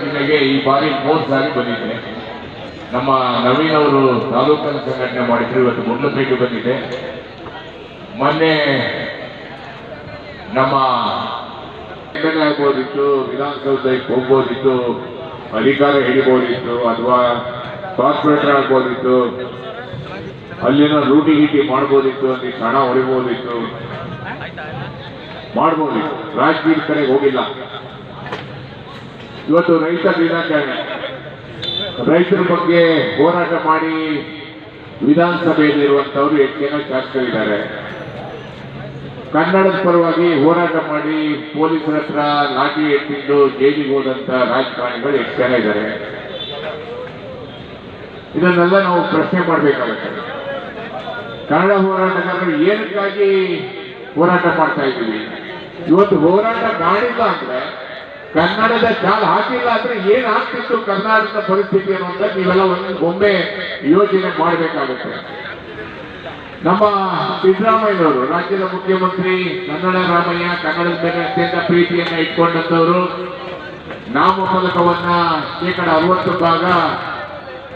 ಜಿಲ್ಲೆಗೆ ಈ ಬಾರಿ ಮೂರು ಸಾರಿ ಬಂದಿದೆ ನಮ್ಮ ನವೀನ್ ಅವರು ತಾಲೂಕಲ್ಲಿ ಸಂಘಟನೆ ಮಾಡಿದ್ರು, ಇವತ್ತು ಮುರ್ಲಪೇಟೆ ಬಂದಿದೆ. ಮೊನ್ನೆ ನಮ್ಮ ಆಗ್ಬೋದಿತ್ತು, ವಿಧಾನಸೌಧಕ್ಕೆ ಹೋಗ್ಬೋದಿತ್ತು, ಅಧಿಕಾರ ಹಿಡಿಬೋದಿತ್ತು, ಅಥವಾ ಕಾರ್ಪೊರೇಟರ್ ಆಗ್ಬೋದಿತ್ತು, ಅಲ್ಲಿನ ರೂಟಿ ಗೀಟಿ ಮಾಡ್ಬೋದಿತ್ತು, ಅಲ್ಲಿ ಹಣ ಹೊಡಿಬೋದಿತ್ತು. ಮಾಡ್ಬೋದಿತ್ತು. ರಾಜಕೀಯ ಕಡೆಗೆ ಹೋಗಿಲ್ಲ. ಇವತ್ತು ರೈತ ದಿನಾಚರಣೆ. ರೈತರ ಬಗ್ಗೆ ಹೋರಾಟ ಮಾಡಿ ವಿಧಾನಸಭೆಯಲ್ಲಿ ಇರುವಂತವರು ಎಷ್ಟು ಜನ ಶಾಸಕರಿದ್ದಾರೆ. ಕನ್ನಡದ ಪರವಾಗಿ ಹೋರಾಟ ಮಾಡಿ ಪೊಲೀಸರ ಹತ್ರ ಲಾಠಿ ಎತ್ತಿದ್ದು ಜೈಲಿಗೆ ಹೋದಂತ ರಾಜಕಾರಣಿಗಳು ಎಷ್ಟು ಜನ ಇದ್ದಾರೆ. ಇದನ್ನೆಲ್ಲ ನಾವು ಪ್ರಶ್ನೆ ಮಾಡಬೇಕಾಗುತ್ತೆ. ಕನ್ನಡ ಹೋರಾಟಗಾರರು ಏನಕ್ಕಾಗಿ ಹೋರಾಟ ಮಾಡ್ತಾ ಇದ್ದೀವಿ? ಇವತ್ತು ಹೋರಾಟ ಮಾಡಿಲ್ಲ ಅಂದ್ರೆ ಕನ್ನಡದ ಕಾಲ ಹಾಕಿಲ್ಲ ಅಂದ್ರೆ ಏನ್ ಆಗ್ತಿತ್ತು ಕರ್ನಾಟಕದ ಪರಿಸ್ಥಿತಿ ಅನ್ನುವಂತ ನೀವೆಲ್ಲ ಒಮ್ಮೆ ಯೋಚನೆ ಮಾಡಬೇಕಾಗುತ್ತೆ. ನಮ್ಮ ಸಿದ್ದರಾಮಯ್ಯನವರು, ರಾಜ್ಯದ ಮುಖ್ಯಮಂತ್ರಿ, ಕನ್ನಡ ರಾಮಯ್ಯ, ಕನ್ನಡದ ಮೇಲೆ ಅತ್ಯಂತ ಪ್ರೀತಿಯನ್ನ ಇಟ್ಕೊಂಡಂತವರು, ನಾಮಫಲಕವನ್ನ ಶೇಕಡ ಅರವತ್ತು ಭಾಗ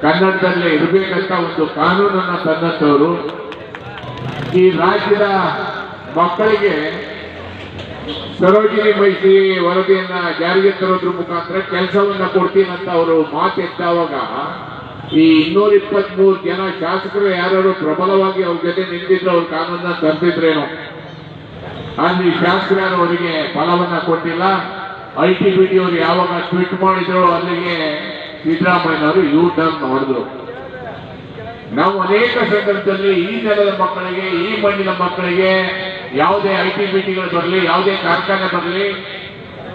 ಕನ್ನಡದಲ್ಲೇ ಇರಬೇಕಂತ ಒಂದು ಕಾನೂನನ್ನ ತಂದಂತವರು. ಈ ರಾಜ್ಯದ ಮಕ್ಕಳಿಗೆ ಸರೋಜಿನಿ ಮೈಸಿ ವರದಿಯನ್ನ ಜಾರಿಗೆ ತರೋದ್ರ ಮುಖಾಂತರ ಕೆಲಸವನ್ನ ಕೊಡ್ತೀನಂತ ಅವರು ಮಾತೆತ್ತಾವಾಗ ಈ ಇನ್ನೂರ ಇಪ್ಪತ್ತ್ ಮೂರು ಜನ ಶಾಸಕರು ಯಾರು ಪ್ರಬಲವಾಗಿ ಅವ್ರ ಜೊತೆ ನಿಂತಿದ್ರು ಅವ್ರ ಕಾನೂನನ್ನ ತರ್ತಿದ್ರೇನು ಅಲ್ಲಿ ಶಾಸಕರು ಅವರಿಗೆ ಫಲವನ್ನ ಕೊಟ್ಟಿಲ್ಲ. ಐ ಟಿ ಬಿ ಟಿ ಅವರು ಯಾವಾಗ ಟ್ವೀಟ್ ಮಾಡಿದ್ರು ಅಲ್ಲಿಗೆ ಸಿದ್ದರಾಮಯ್ಯನವರು ಯೂ ಟರ್ನ್ ಹೊಡೆದ್ರು. ನಾವು ಅನೇಕ ಸಂದರ್ಭದಲ್ಲಿ ಈ ನೆಲದ ಮಕ್ಕಳಿಗೆ, ಈ ಮಣ್ಣಿನ ಮಕ್ಕಳಿಗೆ ಯಾವುದೇ ಐ ಟಿ ಬಿ ಟಿಗಳು ಬರಲಿ, ಯಾವುದೇ ಕಾರ್ಖಾನೆ ಬರಲಿ,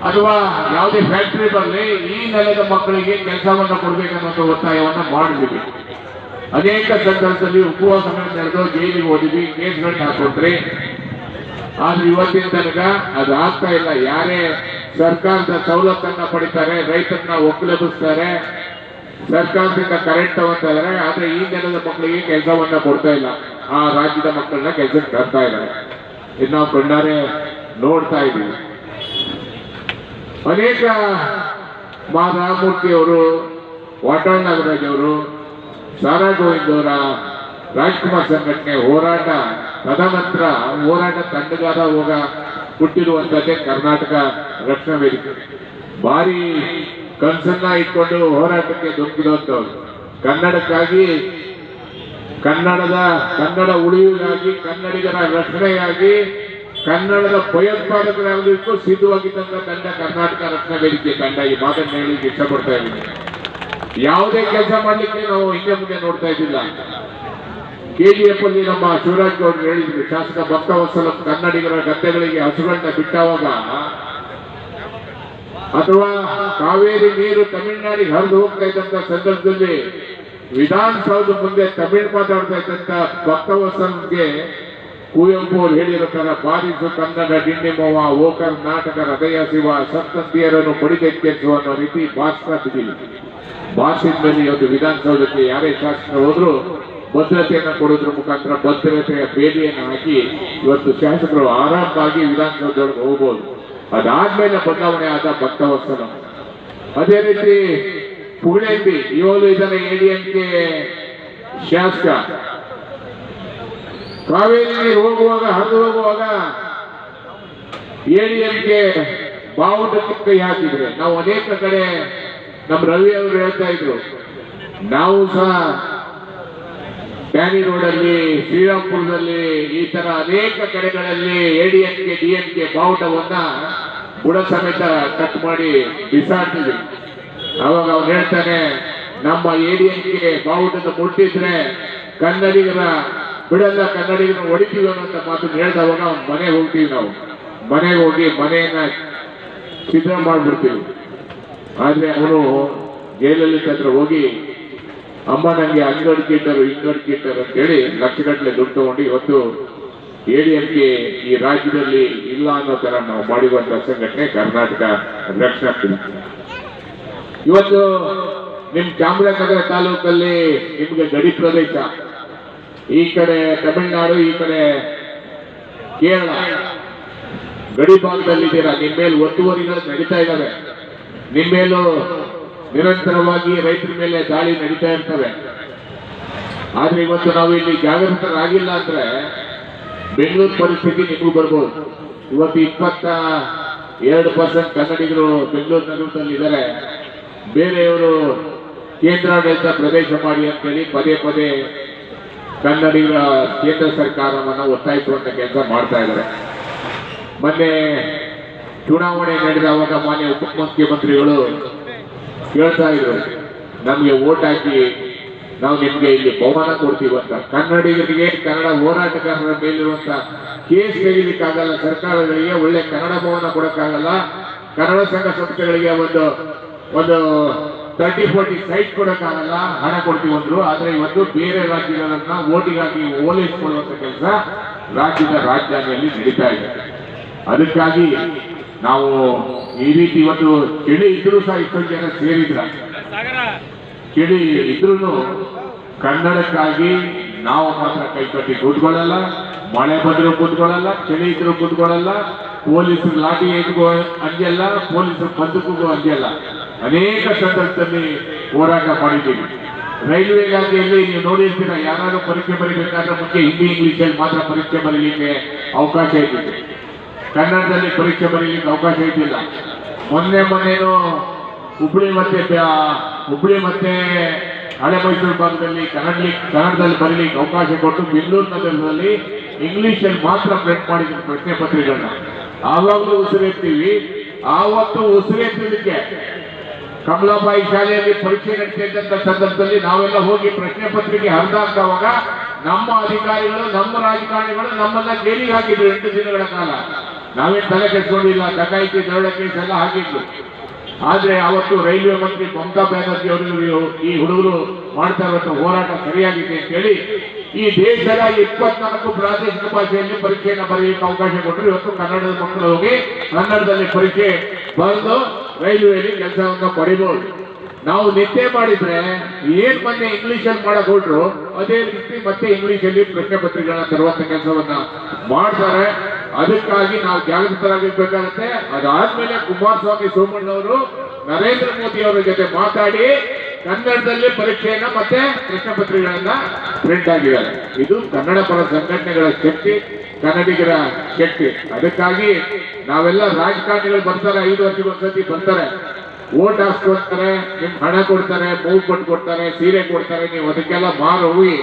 ಅಥವಾ ಯಾವುದೇ ಫ್ಯಾಕ್ಟ್ರಿ ಬರಲಿ, ಈ ನೆಲದ ಮಕ್ಕಳಿಗೆ ಕೆಲಸವನ್ನು ಕೊಡಬೇಕನ್ನುವಂಥ ಒತ್ತಾಯವನ್ನು ಮಾಡಿದ್ವಿ ಅನೇಕ ಸಂದರ್ಭದಲ್ಲಿ ಉಪವಾಸ ನಡೆದು ಜೈಲಿಗೆ ಓದಿದ್ವಿ ಕೇಸ್ಗಳನ್ನ ಹಾಕೊಟ್ರಿ ಆದ್ರೆ ಇವತ್ತಿನ ತನಕ ಅದು ಆಗ್ತಾ ಇಲ್ಲ. ಯಾರೇ ಸರ್ಕಾರದ ಸವಲತ್ತನ್ನ ಪಡಿತಾರೆ ರೈತರನ್ನ ಒಕ್ಕಲೆಬ್ಬಿಸ್ತಾರೆ ಸರ್ಕಾರದಿಂದ ಕರೆಂಟ್ ತಗೊಂತಾರೆ ಆದ್ರೆ ಈ ನೆಲದ ಮಕ್ಕಳಿಗೆ ಕೆಲಸವನ್ನ ಕೊಡ್ತಾ ಇಲ್ಲ. ಆ ರಾಜ್ಯದ ಮಕ್ಕಳನ್ನ ಕೆಲಸಕ್ಕೆ ತರ್ತಾ ಇದ್ದಾರೆ. ಇದು ನಾವು ಕಣ್ಣಾರೆ ನೋಡ್ತಾ ಇದ್ದೀವಿ. ಅನೇಕ ಮಾ ರಾಮಮೂರ್ತಿಯವರು ವಾಟಾಳ್ ನಾಗರಾಜ್ ಅವರು, ಸಾರಾ ಗೋವಿಂದ್ ಅವರ ರಾಜ್ಕುಮಾರ್ ಸಂಘಟನೆ ಹೋರಾಟ, ತದನಂತರ ಹೋರಾಟ ತಂಡಗಾರ ಹೋಗ ಹುಟ್ಟಿರುವಂತದ್ದೇ ಕರ್ನಾಟಕ ರಕ್ಷಣಾ ವೇದಿಕೆ. ಭಾರಿ ಕನಸನ್ನ ಇಟ್ಕೊಂಡು ಹೋರಾಟಕ್ಕೆ ದುಂಬಿದಂತವ್ರು ಕನ್ನಡಕ್ಕಾಗಿ ಕನ್ನಡದ, ಕನ್ನಡ ಉಳಿವಿಗಾಗಿ, ಕನ್ನಡಿಗರ ರಕ್ಷಣೆಯಾಗಿ ಕನ್ನಡದ ಭಯೋತ್ಪಾದಕರಾಗಲಿಕ್ಕೂ ಸಿದ್ಧವಾಗಿದ್ದಂತ ತಂಡ ಕರ್ನಾಟಕ ರಕ್ಷಣಾ ವೇದಿಕೆ ತಂಡ. ಈ ಮಾತನ್ನು ಹೇಳಲಿಕ್ಕೆ ಇಷ್ಟಪಡ್ತಾ ಇದ್ದೀನಿ. ಯಾವುದೇ ಕೆಲಸ ಮಾಡ್ಲಿಕ್ಕೆ ನಾವು ಹಿಂದೆ ಮುಂದೆ ನೋಡ್ತಾ ಇದ್ದಿಲ್ಲ. ಕೆಜಿಎಫ್ ಅಲ್ಲಿ ನಮ್ಮ ಶಿವರಾಜ್ ಗೌಡ್ರು ಹೇಳಿದ್ರು, ಶಾಸಕ ಭಕ್ತವತ್ಸಲ ಕನ್ನಡಿಗರ ಗದ್ದೆಗಳಿಗೆ ಹಸುಗಳನ್ನ ಬಿಟ್ಟವಾಗ ಅಥವಾ ಕಾವೇರಿ ನೀರು ತಮಿಳುನಾಡಿಗೆ ಹರಿದು ಹೋಗ್ತಾ ಇದ್ದಂತ ಸಂದರ್ಭದಲ್ಲಿ ವಿಧಾನಸೌಧ ಮುಂದೆ ತಮಿಳ್ ಮಾತಾಡ್ತಾ ಇದ್ದಂತ ಭಕ್ತವಸನ್ಗೆ ಕುವೆಂಪು ಅವರು ಹೇಳಿರೋ ತರ ಬಾರಿಸು ಕನ್ನಡ ಡಿಂಡಿಮವ ಓ ಕರ್ನಾಟಕ ಹೃದಯ ಶಿವ ಸಪ್ತಂತಿಯರನ್ನು ಪಡಿದೆಚ್ಚರಿಸುವ ಅನ್ನೋ ರೀತಿ ಭಾಷಣ ಬಿದ್ದಿಲ್ಲ ಭಾಷಿನ ಮೇಲೆ ಇವತ್ತು ವಿಧಾನಸೌಧಕ್ಕೆ ಯಾರೇ ಶಾಸಕರು ಹೋದ್ರು ಭದ್ರತೆಯನ್ನು ಕೊಡೋದ್ರ ಮುಖಾಂತರ ಭದ್ರತೆಯ ಬೇಲಿಯನ್ನು ಹಾಕಿ ಇವತ್ತು ಶಾಸಕರು ಆರಾಮವಾಗಿ ವಿಧಾನಸೌಧದೊಳಗೆ ಹೋಗ್ಬೋದು. ಅದಾದ್ಮೇಲೆ ಬದಲಾವಣೆ ಆದ ಭಕ್ತವತ್ಸಲ ಅದೇ ರೀತಿ ಪುಗಳೆಂಬಿ ಇವಳು ಇದನ್ನ ಎಡಿಎಂಕೆ ಶಾಸಕ. ಕಾವೇರಿ ಹೋಗುವಾಗ, ಹರಿದು ಹೋಗುವಾಗ ಎಡಿಎಂಕೆ ಬಾವುಟಕ್ಕೆ ಕೈ ಹಾಕಿದ್ರೆ, ನಾವು ಅನೇಕ ಕಡೆ ನಮ್ಮ ರವಿ ಅವರು ಹೇಳ್ತಾ ಇದ್ರು. ನಾವು ಸಹ ಟ್ಯಾನಿ ರೋಡಲ್ಲಿ, ಶ್ರೀರಾಮ್ಪುರದಲ್ಲಿ ಈ ತರ ಅನೇಕ ಕಡೆಗಳಲ್ಲಿ ಎಡಿಎಂಕೆ ಡಿಎಂಕೆ ಬಾವುಟವನ್ನ ಬುಡ ಸಮೇತ ಕಟ್ ಮಾಡಿ ಬಿಸಾಡ್ತಿದ್ವಿ. ಅವಾಗ ಅವ್ರು ಹೇಳ್ತಾನೆ, ನಮ್ಮ ಎಡಿಎಂಕೆ ಬಾವುಟದ ಮುಟ್ಟಿದ್ರೆ ಕನ್ನಡಿಗರ ಬಿಡಲ್ಲ ಕನ್ನಡಿಗರ ಹೊಡಿತೀವಿ ಅನ್ನೋ ಮಾತು ಹೇಳ್ದವಾಗ ಅವ್ನ ಮನೆಗೆ ಹೋಗ್ತೀವಿ ನಾವು ಮನೆಗೆ ಹೋಗಿ ಮನೆಯನ್ನ ಸಿದ್ಧ ಮಾಡ್ಬಿಡ್ತೀವಿ ಆದ್ರೆ ಅವನು ಜೈಲಲ್ಲಿ ಹತ್ರ ಹೋಗಿ, ಅಮ್ಮ ನನಗೆ ಅಂಗಡಿಕೆ ಇಟ್ಟರು ಹಿಂಗಡಿಕೆ ಇಟ್ಟರು ಅಂತ ಹೇಳಿ ಲಕ್ಷಗಟ್ಟಲೆ ದುಡ್ಡು ತಗೊಂಡು ಇವತ್ತು ಎಡಿಎಂಕೆ ಈ ರಾಜ್ಯದಲ್ಲಿ ಇಲ್ಲ ಅನ್ನೋ ತರ ನಾವು ಮಾಡಿರುವಂತಹ ಸಂಘಟನೆ ಕರ್ನಾಟಕ ರಕ್ಷಣಾ. ಇವತ್ತು ನಿಮ್ ಚಾಮರಾಜನಗರ ತಾಲೂಕಲ್ಲಿ ನಿಮ್ಗೆ ಗಡಿ ಪ್ರದೇಶ. ಈ ಕಡೆ ತಮಿಳುನಾಡು, ಈ ಕಡೆ ಕೇರಳ. ಗಡಿ ಭಾಗದಲ್ಲಿದ್ದೀರಾ? ನಿಮ್ಮ ಮೇಲೆ ಒತ್ತುವರಿಗಳು ನಡೀತಾ ಇದ್ದಾವೆ ನಿಮ್ಮ ಮೇಲೂ ನಿರಂತರವಾಗಿ ರೈತರ ಮೇಲೆ ದಾಳಿ ನಡೀತಾ ಇರ್ತವೆ. ಆದ್ರೆ ಇವತ್ತು ನಾವು ಇಲ್ಲಿ ಜಾಗೃತರಾಗಿಲ್ಲ ಅಂದ್ರೆ ಬೆಂಗಳೂರು ಪರಿಸ್ಥಿತಿ ನಿಮಗೂ ಬರ್ಬೋದು. ಇವತ್ತು ಇಪ್ಪತ್ತ ಎರಡು ಪರ್ಸೆಂಟ್ ಕನ್ನಡಿಗರು ಬೆಂಗಳೂರು ನಗರದಲ್ಲಿ ಇದ್ದಾರೆ ಬೇರೆಯವರು ಕೇಂದ್ರಾಡಳಿತ ಪ್ರದೇಶ ಮಾಡಿ ಅಂತೇಳಿ ಪದೇ ಪದೇ ಕನ್ನಡಿಗರ ಕೇಂದ್ರ ಸರ್ಕಾರವನ್ನು ಒತ್ತಾಯಿಸುವಂತ ಕೆಲಸ ಮಾಡ್ತಾ ಇದ್ದಾರೆ. ಮೊನ್ನೆ ಚುನಾವಣೆ ನಡೆದವಾಗ ಮಾನ್ಯ ಉಪಮುಖ್ಯಮಂತ್ರಿಗಳು ಕೇಳ್ತಾ ಇದ್ರು, ನಮಗೆ ಓಟ್ ಹಾಕಿ, ನಾವು ನಿಮಗೆ ಇಲ್ಲಿ ಬಹುಮಾನ ಕೊಡ್ತೀವಿ ಅಂತ. ಕನ್ನಡಿಗರಿಗೆ ಕನ್ನಡ ಹೋರಾಟಗಾರರ ಮೇಲಿರುವಂತ ಕೇಸ್ ತೆಗಿಲಿಕ್ಕಾಗಲ್ಲ, ಸರ್ಕಾರಗಳಿಗೆ ಒಳ್ಳೆ ಕನ್ನಡ ಭವನ ಕೊಡಕ್ಕಾಗಲ್ಲ. ಕನ್ನಡ ಸಂಘ ಸಂಸ್ಥೆಗಳಿಗೆ ಒಂದು ಒಂದು ತರ್ಟಿ ಫೋರ್ಟಿ ಸೈಟ್ ಕೊಡೋಕ್ಕಾಗಲ್ಲ ಹಣ ಕೊಡ್ತೀವಿ ಅಂದ್ರು. ಆದ್ರೆ ಇವತ್ತು ಬೇರೆ ರಾಜ್ಯಗಳನ್ನ ಓಟಿಗಾಗಿ ಓಲೈಸಿಕೊಳ್ಳುವಂತ ಕೆಲಸ ರಾಜ್ಯದ ರಾಜಧಾನಿಯಲ್ಲಿ ನಡೀತಾ ಇದೆ. ಅದಕ್ಕಾಗಿ ನಾವು ಈ ರೀತಿ ಇವತ್ತು ಚಳಿ ಇದ್ರೂ ಸಹ ಇಷ್ಟೊಂದು ಜನ ಸೇರಿದ್ರ. ಚಳಿ ಇದ್ರೂ ಕನ್ನಡಕ್ಕಾಗಿ ನಾವು ಮಾತ್ರ ಕೈ ಕಟ್ಟಿ ಕೂತ್ಕೊಳ್ಳಲ್ಲ ಮಳೆ ಬಂದ್ರು ಕೂತ್ಕೊಳ್ಳಲ್ಲ ಚಳಿ ಇದ್ರೂ ಕೂತ್ಕೊಳ್ಳಲ್ಲ ಪೊಲೀಸರು ಲಾಠಿ ಎತ್ಕೋ ಅಂಜಲ್ಲ ಪೊಲೀಸರು ಬಂದೂಕು ಅಂಜಲ್ಲ ಅನೇಕ ಸಂದರ್ಭದಲ್ಲಿ ಹೋರಾಟ ಮಾಡಿದ್ದೀವಿ. ರೈಲ್ವೆ ಇಲಾಖೆಯಲ್ಲಿ ನೀವು ನೋಡಿರ್ತೀರ ಯಾರಾದರೂ ಪರೀಕ್ಷೆ ಬರೀಬೇಕಾದ್ರೆ ಮುಂಚೆ ಹಿಂದಿ ಇಂಗ್ಲಿಷಲ್ಲಿ ಮಾತ್ರ ಪರೀಕ್ಷೆ ಬರೀಲಿಕ್ಕೆ ಅವಕಾಶ ಇದ್ದಿದೆ ಕನ್ನಡದಲ್ಲಿ ಪರೀಕ್ಷೆ ಬರೀಲಿಕ್ಕೆ ಅವಕಾಶ ಇದ್ದಿಲ್ಲ. ಮೊನ್ನೆ ಮೊನ್ನೆನು ಹುಬ್ಳಿ ಮತ್ತೆ ಹುಬ್ಳಿ ಮತ್ತೆ ಹಳೆ ಮೈಸೂರು ಭಾಗದಲ್ಲಿ ಕನ್ನಡ ಕನ್ನಡದಲ್ಲಿ ಬರೀಲಿಕ್ಕೆ ಅವಕಾಶ ಕೊಟ್ಟು ಬೆಂಗಳೂರು ನಗರದಲ್ಲಿ ಇಂಗ್ಲಿಷಲ್ಲಿ ಮಾತ್ರ ಪ್ರಿಂಟ್ ಮಾಡಿದ್ರು ಪ್ರಶ್ನೆ ಪತ್ರಿಕೆಗಳನ್ನ. ಆವಾಗಲೂ ಉಸಿರೆತ್ತೀವಿ. ಆವತ್ತು ಉಸಿರೆತ್ತಲಿಕ್ಕೆ ಕಮಲಾಬಾಯಿ ಶಾಲೆಯಲ್ಲಿ ಪರೀಕ್ಷೆ ನಡೆಸಿದ್ದಂತ ಸಂದರ್ಭದಲ್ಲಿ ನಾವೆಲ್ಲ ಹೋಗಿ ಪ್ರಶ್ನೆ ಪತ್ರಿಕೆ ನಮ್ಮ ಅಧಿಕಾರಿಗಳು, ನಮ್ಮ ರಾಜಕಾರಣಿಗಳು ನಮ್ಮನ್ನ ಜೈಲಿಗೆ ಹಾಕಿದ್ರು ಎಂಟು ದಿನಗಳ ಕಾಲ. ನಾವೇನ್ ತಲೆ ಕೆಡಿಸ್ಕೊಂಡಿಲ್ಲ, ಡಕಾಯಿತಿ, ದರೋಡೆ ಕೇಸ್ ಎಲ್ಲ ಹಾಕಿದ್ರು ಆದ್ರೆ ಅವತ್ತು ರೈಲ್ವೆ ಮಂತ್ರಿ ಮಮತಾ ಬ್ಯಾನರ್ಜಿ ಅವರು ಈ ಹುಡುಗರು ಮಾಡ್ತಾ ಇರುವಂತ ಹೋರಾಟ ಸರಿಯಾಗಿದೆ ಅಂತ ಹೇಳಿ ಈ ದೇಶದ ಇಪ್ಪತ್ನಾಲ್ಕು ಪ್ರಾದೇಶಿಕ ಭಾಷೆಯಲ್ಲಿ ಪರೀಕ್ಷೆಯನ್ನು ಬರೆಯಲಿಕ್ಕೆ ಅವಕಾಶ ಕೊಟ್ಟರು. ಇವತ್ತು ಕನ್ನಡದ ಮಕ್ಕಳು ಹೋಗಿ ಕನ್ನಡದಲ್ಲಿ ಪರೀಕ್ಷೆ ಬರೆದು ರೈಲ್ವೆಯಲ್ಲಿ ಕೆಲಸವನ್ನ ಪಡಿಬಹುದು ನಾವು ನಿದ್ದೆ ಮಾಡಿದ್ರೆ ಏನ್ ಮೊನ್ನೆ ಇಂಗ್ಲಿಷ್ ಅಲ್ಲಿ ಮಾಡಕ್ ಹೊರಟ್ರು ಅದೇ ರೀತಿ ಮತ್ತೆ ಇಂಗ್ಲಿಷ್ ಅಲ್ಲಿ ಪ್ರಶ್ನೆ ಪತ್ರಿಕೆಗಳನ್ನ ತರುವಂತ ಕೆಲಸವನ್ನ ಮಾಡ್ತಾರೆ. ಅದಕ್ಕಾಗಿ ನಾವು ಜಾಗೃತರಾಗಿರ್ಬೇಕಾಗತ್ತೆ. ಅದಾದ್ಮೇಲೆ ಕುಮಾರಸ್ವಾಮಿ ಸೋಮಣ್ಣವರು ನರೇಂದ್ರ ಮೋದಿ ಅವರ ಜೊತೆ ಮಾತಾಡಿ ಕನ್ನಡದಲ್ಲಿ ಪರೀಕ್ಷೆಯನ್ನ ಮತ್ತೆ ಪ್ರಶ್ನೆ ಪತ್ರಿಕೆಗಳನ್ನ ಪ್ರಿಂಟ್ ಆಗಿದ್ದಾರೆ. ಇದು ಕನ್ನಡ ಪರ ಸಂಘಟನೆಗಳ ಶಕ್ತಿ, ಕನ್ನಡಿಗರ ಶಕ್ತಿ. ಅದಕ್ಕಾಗಿ ನಾವೆಲ್ಲ ರಾಜಕಾರಣಿಗಳು ಬರ್ತಾರೆ, ಐದು ವರ್ಷಕ್ಕೊಂದ್ಸತಿ ಬರ್ತಾರೆ. ಓಟ್ ಹಾಕ್ಸ್ಕೊಡ್ತಾರೆ, ನಿಮ್ ಹಣ ಕೊಡ್ತಾರೆ ಮೂವ್ ಕೊಟ್ಟು ಕೊಡ್ತಾರೆ, ಸೀರೆ ಕೊಡ್ತಾರೆ, ನೀವು ಅದಕ್ಕೆಲ್ಲ ಮಾರು ಹೋಗಿ.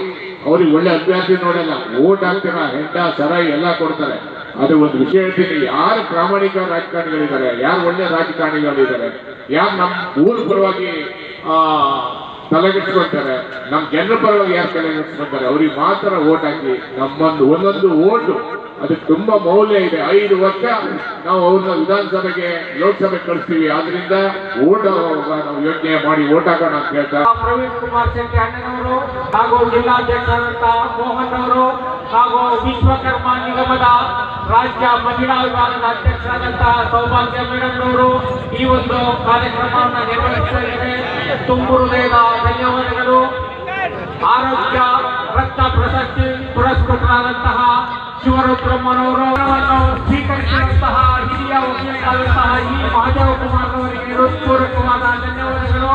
ಅವ್ರಿಗೆ ಒಳ್ಳೆ ಅಭ್ಯರ್ಥಿ ನೋಡಲ್ಲ. ಓಟ್ ಹಾಕ್ತೀರ ಹೆಂಡ, ಸರ ಎಲ್ಲ ಕೊಡ್ತಾರೆ. ಅದು ಒಂದು ವಿಷಯ ಹೇಳ್ತೀನಿ. ಯಾರು ಪ್ರಾಮಾಣಿಕ ರಾಜಕಾರಣಿಗಳಿದ್ದಾರೆ, ಯಾರು ಒಳ್ಳೆ ರಾಜಕಾರಣಿಗಳಿದ್ದಾರೆ, ಯಾರು ನಮ್ಮ ಊರ್ ಪರವಾಗಿ ನಮ್ ನಮ್ಮ ಜನರ ಪರವಾಗಿ ಯಾರು ತಲೆಗೆಟ್ಕೊಳ್ತಾರೆ ಅವ್ರಿಗೆ ಮಾತ್ರ ಓಟ್ ಹಾಕಿ ನಮ್ಮೊಂದು ಒಂದೊಂದು ಓಟು. ಅದಕ್ಕೆ ತುಂಬಾ ಮೌಲ್ಯ ಇದೆ. ಐದು ವರ್ಷ ನಾವು ಅವ್ರನ್ನ ವಿಧಾನಸಭೆಗೆ ಲೋಕಸಭೆ ಕಳಿಸ್ತೀವಿ. ಆದ್ರಿಂದ ಓಟ್ ನಾವು ಯೋಚನೆ ಮಾಡಿ ಓಟ್ ಹಾಕೋಣ ಅಂತ ಹೇಳ್ತಾರೆ ಪ್ರವೀಣ್ ಕುಮಾರ್ ಶೆಟ್ಟಿ ಅಣ್ಣನವರು ಹಾಗೂ ಜಿಲ್ಲಾಧ್ಯಕ್ಷರಾದಂತಹ ಮೋಹನ್ ಅವರು ಹಾಗೂ ವಿಶ್ವಕರ್ಮ ನಿಗಮದ ರಾಜ್ಯ ಮಹಿಳಾ ವಿಭಾಗದ ಅಧ್ಯಕ್ಷರಾದಂತಹ ಸೌಭಾಗ್ಯ ಮೇಡಮ್ ಅವರು ಈ ಒಂದು ಕಾರ್ಯಕ್ರಮವನ್ನು ನಿರ್ವಹಿಸ್ತಾ ಇದ್ದಾರೆ ತುಂಬು ಹೃದಯದ ಧನ್ಯವಾದಗಳು ಆರೋಗ್ಯ, ರಕ್ತ ಪ್ರಶಸ್ತಿ ಪುರಸ್ಕೃತರಾದಂತಹ ಶಿವರುದ್ರಮ್ಮನವರು ಸ್ವೀಕರಿಸಿದಂತಹ ಹಿರಿಯ ವಕೀಲರಾದಂತಹ ಈ ಮಹದೇವ ಕುಮಾರ್ ಅವರಿಗೆ ಹೃತ್ಪೂರ್ವಕವಾದ ಧನ್ಯವಾದಗಳು.